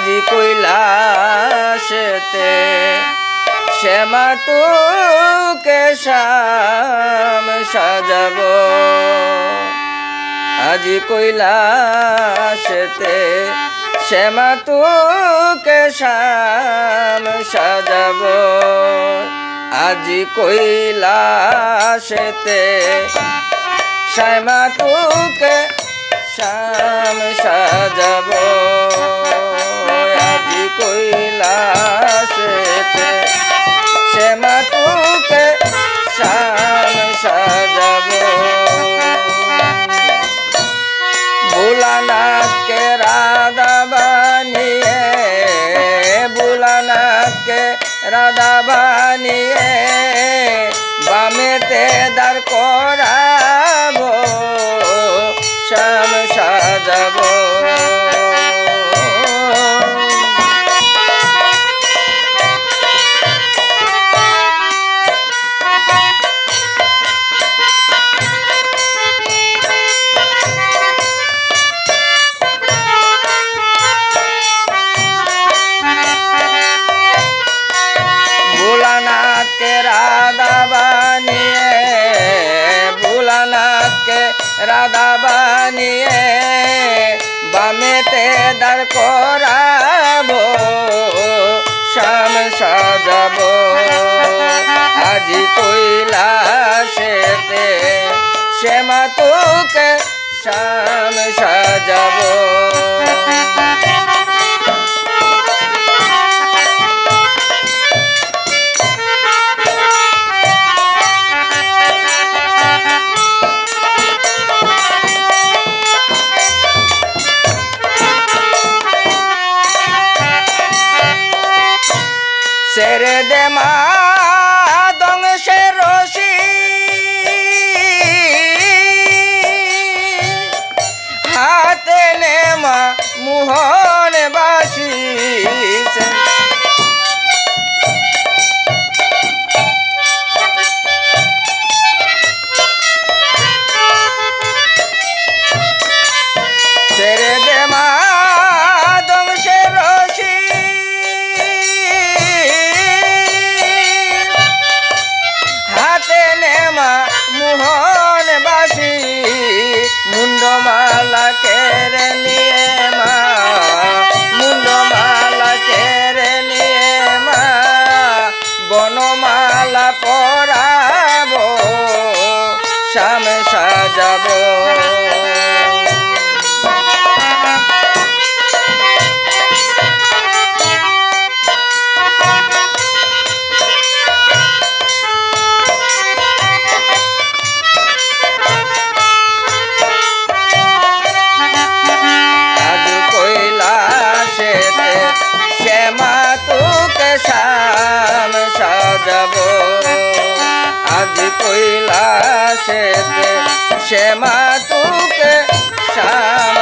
আজি কৈলাসেতে শ্যামা তোকে শাম সাজাব। আজি কৈলাসেতে শ্যামা তোকে শাম সাজাব। আজি কৈলাসেতে শ্যামা তোকে শাম সাজাব। শাম সাজাব ভোলানাথকে রাধা বানিয়ে ভোলানাথকে রাধা বানিয়ে বামেতে দাঁড় করাবো রাধা বানিয়ে বামেতে দাঁড় করাবো শাম সাজাব। আজি কৈলাসেতে শ্যামা তোকে শাম সাজাবো। সেরে দে মা দংশে রশি। হাতে নে মোহন বাসি পরাবো শ্যাম সাজাবো। কৈলাসেতে শ্যামা তুকে শ্যাম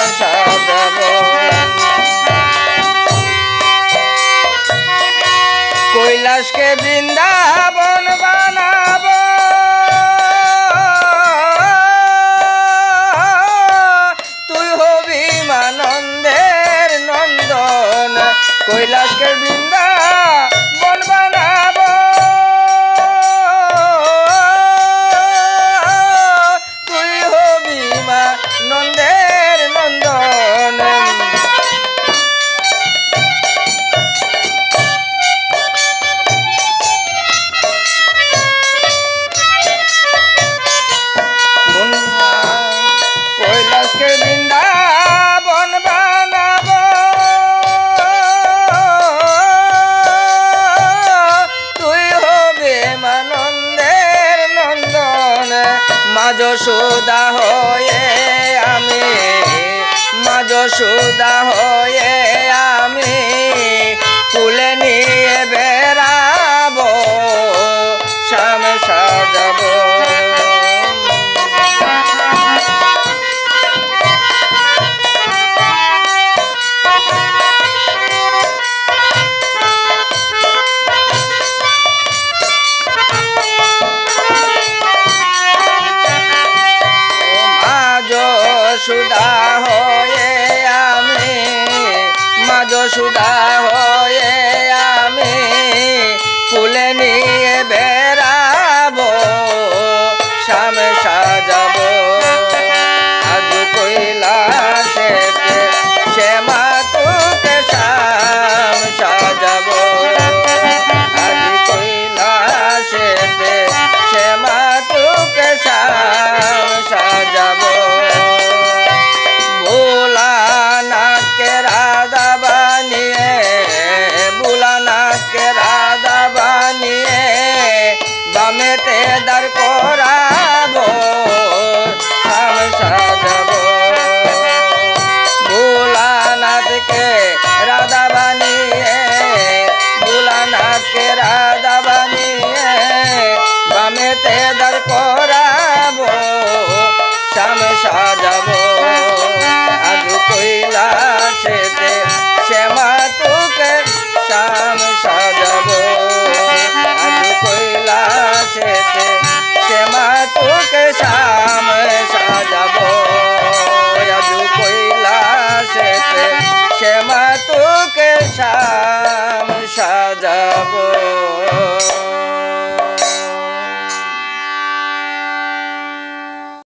কৈলাসকে বৃন্দাবন বানাবো সুদা হয়ে আমি মাজ সুদা হয়ে আমি ফুলে নিয়ে 火树银花也。হাতে দাঁড় করাব সাজাব। ভোলানাথকে রাধা বানিয়ে ভোলানাথকে